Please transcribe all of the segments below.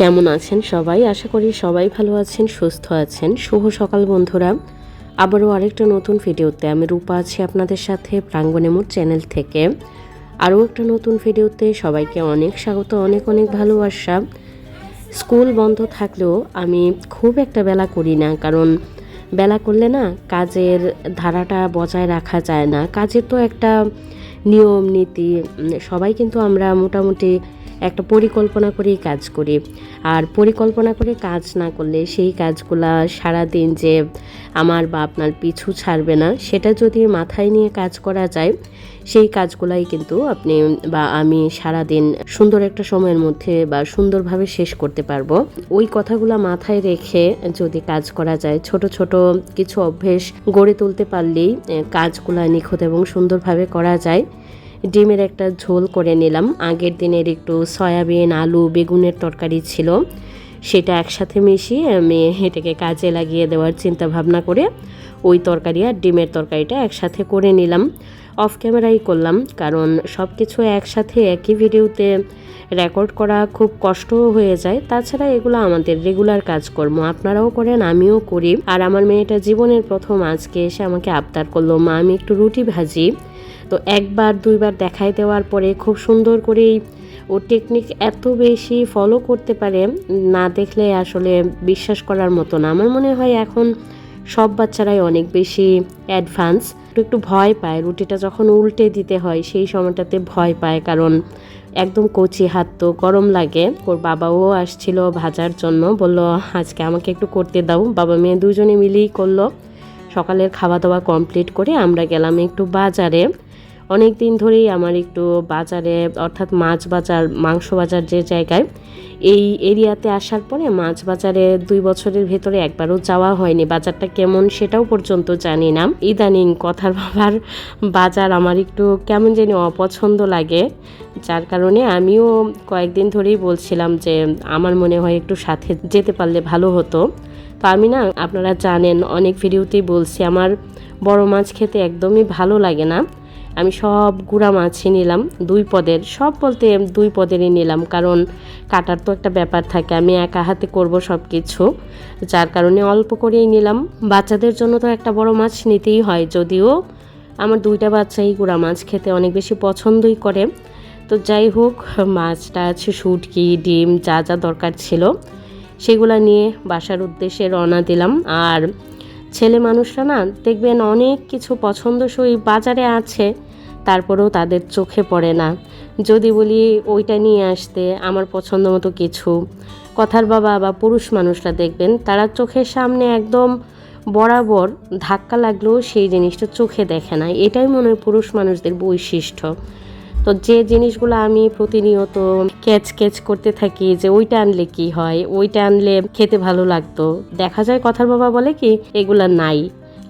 কেমন আছেন সবাই? আশা করি সবাই ভালো আছেন, সুস্থ আছেন। শুভ সকাল বন্ধুরা। আবারও আরেকটা নতুন ভিডিওতে আমি রূপা আছি আপনাদের সাথে প্রাঙ্গণেমোর চ্যানেল থেকে। আরও একটা নতুন ভিডিওতে সবাইকে অনেক স্বাগত, অনেক অনেক ভালোবাসা। স্কুল বন্ধ থাকলেও আমি খুব একটা বেলা করি না, কারণ বেলা করলে না কাজের ধারাটা বজায় রাখা যায় না। কাজের তো একটা নিয়ম, নীতি সবাই কিন্তু আমরা মোটামুটি একটা পরিকল্পনা করেই কাজ করি। আর পরিকল্পনা করে কাজ না করলে সেই কাজগুলা সারাদিন যে আমার বা আপনার পিছু ছাড়বে না, সেটা যদি মাথায় নিয়ে কাজ করা যায়, সেই কাজগুলাই কিন্তু আপনি বা আমি সারাদিন সুন্দর একটা সময়ের মধ্যে বা সুন্দরভাবে শেষ করতে পারব। ওই কথাগুলো মাথায় রেখে যদি কাজ করা যায়, ছোট ছোট কিছু অভ্যেস গড়ে তুলতে পারলেই কাজগুলা নিখুঁত এবং সুন্দরভাবে করা যায়। ডিমের একটা ঝোল করে নিলাম। আগের দিনের একটু সয়াবিন, আলু, বেগুনের তরকারি ছিল। সেটা একসাথে মিশিয়ে আমি এটাকে কাজে লাগিয়ে দেওয়ার চিন্তা ভাবনা করে ওই তরকারি আর ডিমের তরকারিটা একসাথে করে নিলাম। অফ ক্যামেরাই করলাম, কারণ সব কিছু একসাথে একই ভিডিওতে রেকর্ড করা খুব কষ্টও হয়ে যায়। তাছাড়া এগুলো আমাদের রেগুলার কাজকর্ম, আপনারাও করেন, আমিও করি। আর আমার মেয়েটা জীবনের প্রথম আজকে এসে আমাকে আবদার করল, মা, আমি একটু রুটি ভাজি। তো একবার, দুইবার দেখাই দেওয়ার পরে খুব সুন্দর করেই ও টেকনিক এত বেশি ফলো করতে পারে, না দেখলে আসলে বিশ্বাস করার মতো না। আমার মনে হয় এখন সব বাচ্চারাই অনেক বেশি অ্যাডভান্স একটু ভয় পায়, রুটিটা যখন উল্টে দিতে হয় সেই সময়টাতে ভয় পায় কারণ একদম কচি হাত তো গরম লাগে। ওর বাবাও আসছিল ভাজার জন্য, বলল, আজকে আমাকে একটু করতে দাও। বাবা মেয়ে দুজনে মিলেই করল। সকালের খাওয়া দাওয়া কমপ্লিট করে আমরা গেলাম একটু বাজারে। অনেক দিন ধরেই আমার একটু বাজারে, অর্থাৎ মাছ বাজার, মাংস বাজার যে জায়গায়, এই এরিয়াতে আসার পরে মাছ বাজারে দুই বছরের ভেতরে একবারও যাওয়া হয়নি। বাজারটা কেমন সেটাও পর্যন্ত জানি না। ইদানিং কথার বাবার বাজার আমার একটু কেমন জানি অপছন্দ লাগে, যার কারণে আমিও কয়েকদিন ধরেই বলছিলাম যে আমার মনে হয় একটু সাথে যেতে পারলে ভালো হতো। তো আমি না, আপনারা জানেন, অনেক ভিডিওতেই বলছি, আমার বড় মাছ খেতে একদমই ভালো লাগে না। আমি সব গুঁড়া মাছই নিলাম, দুই পদের, সব বলতে দুই পদেরই নিলাম, কারণ কাটার তো একটা ব্যাপার থাকে, আমি একা হাতে করব সব কিছু যার কারণে অল্প করেই নিলাম। বাচ্চাদের জন্য তো একটা বড় মাছ নিতেই হয়, যদিও আমার দুইটা বাচ্চাই গুঁড়া মাছ খেতে অনেক বেশি পছন্দই করে। তো যাই হোক, মাছটা আছে শুটকি, ডিম, যা যা দরকার ছিল, সেগুলো নিয়ে বাসার উদ্দেশ্যে রওনা দিলাম। আর ছেলে মানুষরা না দেখবেন অনেক কিছু পছন্দসই বাজারে আছে, তারপরেও তাদের চোখে পড়ে না। যদি বলি ওইটা নিয়ে আসতে, আমার পছন্দ মতো কিছু, কথার বাবা বা পুরুষ মানুষরা দেখবেন তারা চোখের সামনে একদম বরাবর ধাক্কা লাগলেও সেই জিনিসটা চোখে দেখে না। এটাই মনে হয় পুরুষ মানুষদের বৈশিষ্ট্য। তো যে জিনিসগুলো আমি প্রতিনিয়ত ক্যাচ ক্যাচ করতে থাকি যে ওইটা আনলে কি হয়, ওইটা আনলে খেতে ভালো লাগতো। দেখা যায় কথার বাবা বলে কি, এগুলা নাই।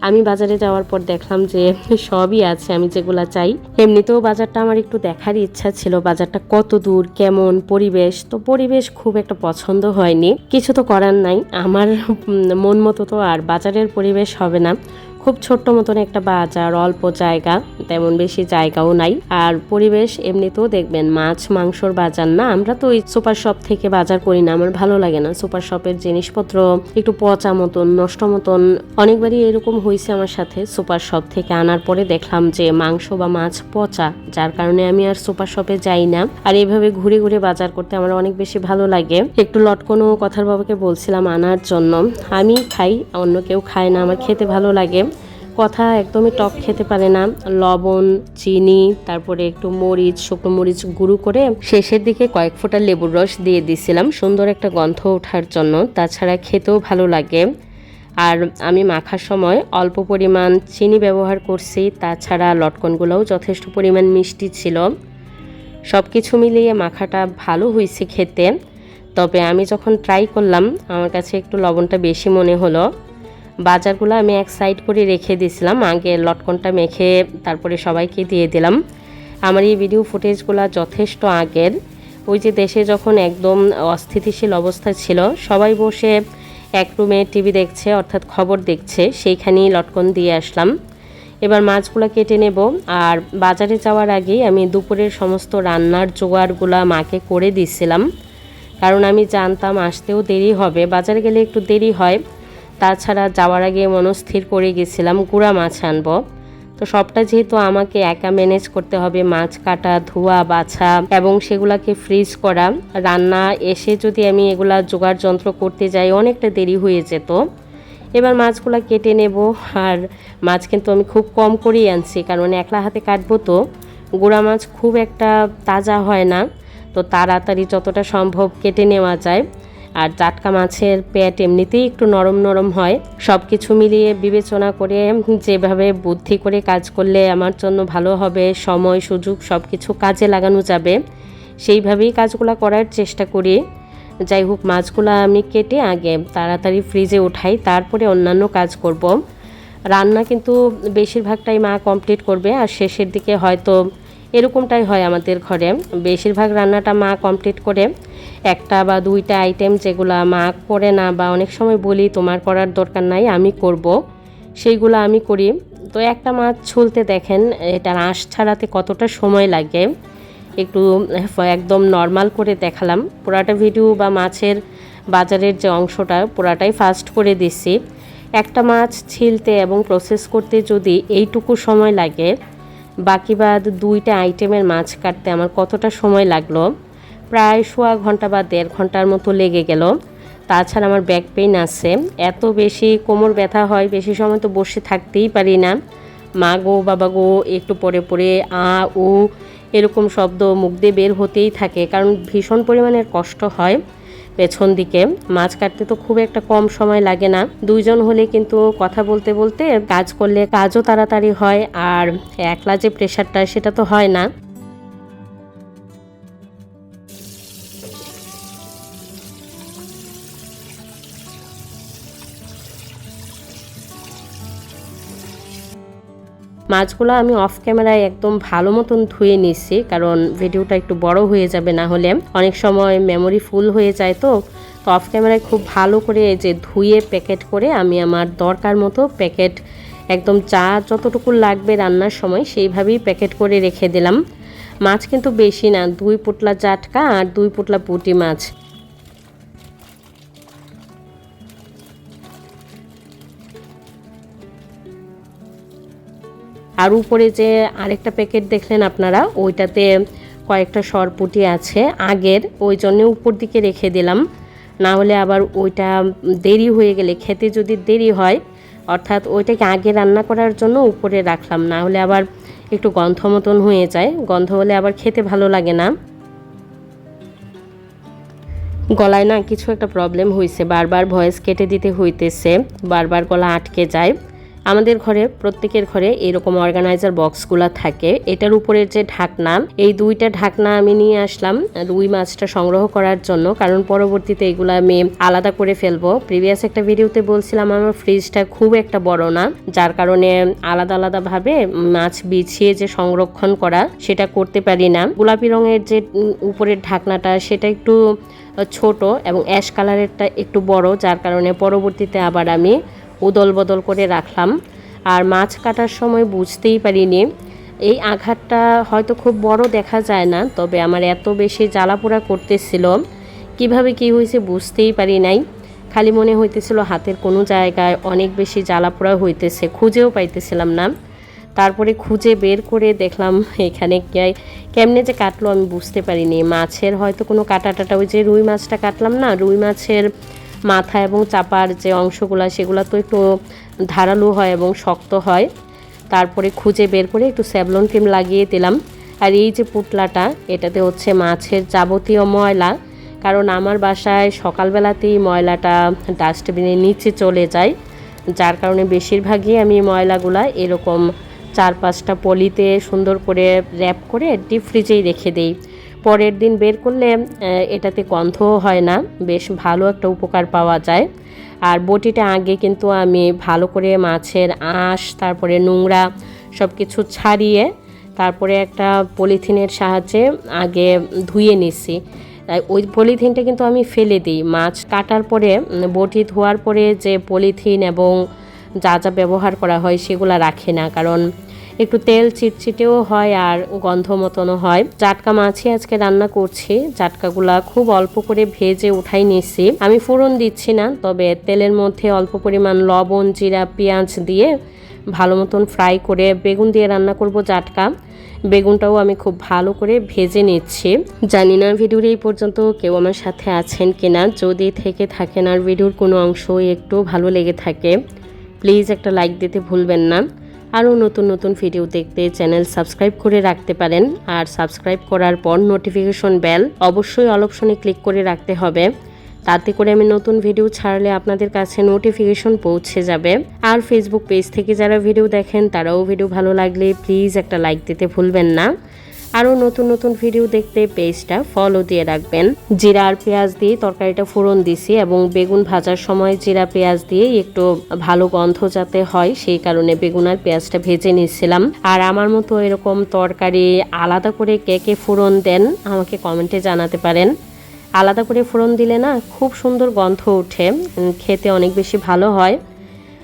আমি বাজারে যাওয়ার পর দেখলাম যে সবই আছে, আমি যেগুলা চাই। এমনিতেও বাজারটা আমার একটু দেখার ইচ্ছা ছিল, বাজারটা কত দূর, কেমন পরিবেশ। তো পরিবেশ খুব একটা পছন্দ হয়নি। কিছু তো করার নাই। আমার মন মতো তো আর বাজারের পরিবেশ হবে না। খুব ছোট্ট মতন একটা বাজার, অল্প জায়গা, তেমন বেশি জায়গাও নাই। আর পরিবেশ এমনিতেও দেখবেন, মাছ মাংসর বাজার না, আমরা তো ওই সুপার শপ থেকে বাজার করি না, আমার ভালো লাগে না। সুপার শপের জিনিসপত্র একটু পচা মতন, নষ্ট মতন, অনেকবারই এরকম হয়েছে আমার সাথে সুপার শপ থেকে আনার পরে দেখলাম যে মাংস বা মাছ পচা, যার কারণে আমি আর সুপার শপে যাই না। আর এইভাবে ঘুরে ঘুরে বাজার করতে আমার অনেক বেশি ভালো লাগে। একটু লটকনও কথার বাবাকে বলছিলাম আনার জন্য, আমি খাই, অন্য কেউ খায় না, আমার খেতে ভালো লাগে। কথা একদমই টক খেতে পারে না। লবণ, চিনি, তারপরে একটু মরিচ, শুকনো মরিচ গুঁড়ো করে শেষের দিকে কয়েক ফোঁটা লেবুর রস দিয়ে দিছিলাম। সুন্দর একটা গন্ধ ওঠার জন্য। তাছাড়া খেতেও ভালো লাগে। আর আমি মাখার সময় অল্প পরিমাণ চিনি ব্যবহার করছি। তাছাড়া লটকনগুলোও যথেষ্ট পরিমাণ মিষ্টি ছিল। সব কিছু মিলিয়ে মাখাটা ভালো হয়েছে খেতে। তবে আমি যখন ট্রাই করলাম, আমার কাছে একটু লবণটা বেশি মনে হলো। বাজারগুলো আমি এক সাইড করে রেখে দিয়েছিলাম। আগে লটকনটা মেখে তারপরে সবাইকে দিয়ে দিলাম। আমার এই ভিডিও ফুটেজগুলো যথেষ্ট আগের। ওই যে দেশে যখন একদম অস্থিতিশীল অবস্থা ছিল, সবাই বসে এক রুমে টিভি দেখছে, অর্থাৎ খবর দেখছে, সেইখানেই লটকন দিয়ে আসলাম। এবার মাছগুলো কেটে নেব। আর বাজারে যাওয়ার আগেই আমি দুপুরের সমস্ত রান্নার জোগাড়গুলা মাকে করে দিছিলাম। কারণ আমি জানতাম আসতেও দেরি হবে। বাজারে গেলে একটু দেরি হয়। তাছাড়া যাওয়ার আগে মনস্থির করে গেছিলাম, গুঁড়া মাছ আনব। তো সবটা যেহেতু আমাকে একা ম্যানেজ করতে হবে, মাছ কাটা, ধোয়া, বাছা এবং সেগুলাকে ফ্রিজ করা, রান্না এসে যদি আমি এগুলা জোগাড় যন্ত্র করতে যাই, অনেকটা দেরি হয়ে যেত। এবার মাছগুলো কেটে নেব, আর মাছ কিন্তু আমি খুব কম করেই আনছি, কারণ একলা হাতে কাটবো তো। গুঁড়া মাছ খুব একটা তাজা হয় না, তো তাড়াতাড়ি যতটা সম্ভব কেটে নেওয়া যায়। আর টাটকা মাছের পেট এমনিতেই একটু নরম নরম হয়। সব কিছু মিলিয়ে বিবেচনা করে যেভাবে বুদ্ধি করে কাজ করলে আমার জন্য ভালো হবে, সময়, সুযোগ সব কিছু কাজে লাগানো যাবে। সেইভাবেই কাজগুলো করার চেষ্টা করি। যাই হোক, মাছগুলো আমি কেটে আগে তাড়াতাড়ি ফ্রিজে উঠাই, তারপরে অন্যান্য কাজ করব। রান্না কিন্তু বেশিরভাগটাই মা কমপ্লিট করবে আর শেষের দিকে হয়তো এরকমটাই হয় আমাদের ঘরে। বেশিরভাগ রান্নাটা মা কমপ্লিট করে। একটা বা দুইটা আইটেম যেগুলো মা করে না বা অনেক সময় বলি, তোমার করার দরকার নাই, আমি করব। সেইগুলো আমি করি। তো একটা মাছ ছুলতে দেখেন, এটার আঁশ ছাড়াতে কতটা সময় লাগে? একটু একদম নর্মাল করে দেখালাম। পুরাটা ভিডিও বা মাছের বাজারের যে অংশটা, পুরাটাই ফাস্ট করে দিচ্ছি একটা মাছ ছিলতে এবং প্রসেস করতে যদি এইটুকু সময় লাগে, বাকি বাদ দুইটা আইটেমের মাছ কাটতে আমার কতটা সময় লাগল? প্রায় সোয়া ঘণ্টা বা দেড় ঘণ্টার মতো লেগে গেল। তাছাড়া আমার ব্যাক পেইন আছে। এত বেশি কোমর ব্যথা হয়, বেশি সময় তো বসে থাকতেই পারি না। মা গো, বাবা গো, একটু পরে পরে আ, উ এরকম শব্দ মুখ দিয়ে বের হতেই থাকে, কারণ ভীষণ পরিমাণের কষ্ট হয় পেছন দিকে। মাছ কাটতে তো খুব একটা কম সময় লাগে না। দুইজন হলে কিন্তু কথা বলতে বলতে কাজ করলে কাজও তাড়াতাড়ি হয়, আর একলা যে প্রেশারটা সেটা তো হয় না। মাছগুলো আমি অফ ক্যামেরায় একদম ভালো মতন ধুয়ে নিচ্ছি কারণ ভিডিওটা একটু বড় হয়ে যাবে না হলে। অনেক সময় মেমোরি ফুল হয়ে যায় তো। তো অফ ক্যামেরায় খুব ভালো করে যে ধুয়ে প্যাকেট করে আমি আমার দরকার মতো প্যাকেট একদম চা যতটুকু লাগবে রান্নার সময় সেইভাবেই প্যাকেট করে রেখে দিলাম। মাছ কিন্তু বেশি না, দুই পুটলা জাটকা আর দুই পুটলা পুঁটি মাছ। আর উপরে যে আরেকটা প্যাকেট দেখলেন আপনারা, ওইটাতে কয়েকটা সরপুটি আছে। আগের, ওই জন্য উপর দিকে রেখে দিলাম। না হলে আবার ওইটা দেরি হয়ে গেলে, খেতে যদি দেরি হয়, অর্থাৎ ওইটাকে আগে রান্না করার জন্য উপরে রাখলাম। না হলে আবার একটু গন্ধ মতন হয়ে যায়। গন্ধ হলে আবার খেতে ভালো লাগে না। গলায় না কিছু একটা প্রবলেম হয়েছে বারবার ভয়েস কেটে দিতে হইতেছে। বারবার গলা আটকে যায়। আমাদের ঘরে, প্রত্যেকের ঘরে এরকম অর্গানাইজার বক্সগুলো থাকে। এটার উপরের যে ঢাকনা, এই দুইটা ঢাকনা আমি নিয়ে আসলাম, রুই মাছটা সংগ্রহ করার জন্য। কারণ পরবর্তীতে এগুলো আমি আলাদা করে ফেলব। প্রিভিয়াস একটা ভিডিওতে বলছিলাম, আমার ফ্রিজটা খুব একটা বড় না। যার কারণে আলাদা আলাদাভাবে মাছ বিছিয়ে যে সংরক্ষণ করা, সেটা করতে পারি না। গোলাপি রঙের যে উপরের ঢাকনাটা, সেটা একটু ছোট এবং অ্যাশ কালারেরটা একটু বড়, যার কারণে পরবর্তীতে আবার আমি উদল বদল করে রাখলাম। আর মাছ কাটার সময় বুঝতেই পারিনি। এই আঘাতটা হয়তো খুব বড় দেখা যায় না, তবে আমার এত বেশি জ্বালাপোড়া করতেছিল, কীভাবে কি হয়েছে বুঝতেই পারি নাই। খালি মনে হইতেছিল হাতের কোনো জায়গায় অনেক বেশি জ্বালাপোড়া হইতেছে, খুঁজেও পাইতেছিলাম না। তারপরে খুঁজে বের করে দেখলাম এখানে কেমনে যে কাটলো আমি বুঝতে পারিনি। মাছের হয়তো কোনো কাটা টাটা ওই যে রুই মাছটা কাটলাম না, রুই মাছের মাথা এবং চাপার যে অংশগুলো, সেগুলো তো একটু ধারালো হয় এবং শক্ত হয়। তারপরে খুঁজে বের করে একটু স্যাবলন ক্রিম লাগিয়ে দিলাম। আর এই যে পুটলাটা এটাতে হচ্ছে মাছের যাবতীয় ময়লা। কারণ আমার বাসায় সকালবেলাতেই ময়লাটা ডাস্টবিনের নিচে চলে যায়। যার কারণে বেশিরভাগই আমি ময়লাগুলা এরকম চার পাঁচটা পলিতে সুন্দর করে র্যাপ করে ডিপ ফ্রিজেই রেখে দিই। পরের দিন বের করলে এটাতে গন্ধও হয় না। বেশ ভালো একটা উপকার পাওয়া যায়। আর বটিটা আগে কিন্তু আমি ভালো করে মাছের আঁশ, তারপরে নোংরা সব কিছু ছাড়িয়ে, তারপরে একটা পলিথিনের সাহায্যে আগে ধুয়ে নিছি। ওই পলিথিনটা কিন্তু আমি ফেলে দিই। মাছ কাটার পরে বটি ধোয়ার পরে যে পলিথিন এবং যা যা ব্যবহার করা হয় সেগুলো রাখে না। কারণ একটু তেল চিটচিটেও হয় আর গন্ধ মতনও হয়। জাটকা মাছই আজকে রান্না করছি। জাটকাগুলা খুব অল্প করে ভেজে উঠাই নিচ্ছি আমি ফোড়ন দিচ্ছি না, তবে তেলের মধ্যে অল্প পরিমাণ লবণ, জিরা, পেঁয়াজ দিয়ে ভালো মতন ফ্রাই করে বেগুন দিয়ে রান্না করব জাটকা। বেগুনটাও আমি খুব ভালো করে ভেজে নিচ্ছি। জানি না ভিডিওর এই পর্যন্ত কেউ আমার সাথে আছেন কিনা। যদি থেকে থাকেন আর ভিডিওর কোনো অংশ একটু ভালো লেগে থাকে, প্লিজ একটা লাইক দিতে ভুলবেন না। আরও নতুন নতুন ভিডিও দেখতে চ্যানেল সাবস্ক্রাইব করে রাখতে পারেন। আর সাবস্ক্রাইব করার পর নোটিফিকেশন বেল অবশ্যই অল অপশনে ক্লিক করে রাখতে হবে। তাতে করে আমি নতুন ভিডিও ছাড়লে আপনাদের কাছে নোটিফিকেশন পৌঁছে যাবে। আর ফেসবুক পেজ থেকে যারা ভিডিও দেখেন, তারাও ভিডিও ভালো লাগলে প্লিজ একটা লাইক দিতে ভুলবেন না। আরও নতুন নতুন ভিডিও দেখতে পেজটা ফলো দিয়ে রাখবেন। জিরা আর পেঁয়াজ দিয়ে তরকারিটা ফোড়ন দিছি এবং বেগুন ভাজার সময় জিরা পেঁয়াজ দিয়ে একটু ভালো গন্ধ যাতে হয়, সেই কারণে বেগুন আর পেঁয়াজটা ভেজে নিয়েছিলাম আর আমার মতো এরকম তরকারি আলাদা করে কে কে ফোড়ন দেন, আমাকে কমেন্টে জানাতে পারেন। আলাদা করে ফোড়ন দিলে না খুব সুন্দর গন্ধ ওঠে খেতে অনেক বেশি ভালো হয়।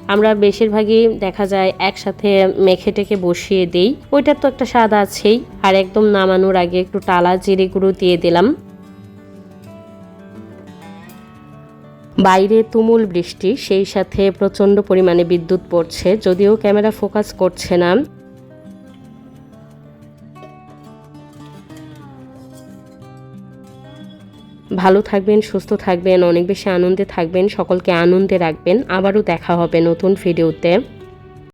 আমরা বেশিরভাগই দেখা যায় একসাথে মেখে টেকে বসিয়ে দিই। ওইটার তো একটা স্বাদ আছেই। আর একদম নামানোর আগে একটু টালা জিরে গুঁড়ো দিয়ে দিলাম। বাইরে তুমুল বৃষ্টি, সেই সাথে প্রচণ্ড পরিমাণে বিদ্যুৎ পড়ছে, যদিও ক্যামেরা ফোকাস করছে না। ভালো থাকবেন, সুস্থ থাকবেন, অনেক বেশি আনন্দে থাকবেন, সকলকে আনন্দে রাখবেন। আবারও দেখা হবে নতুন ভিডিওতে।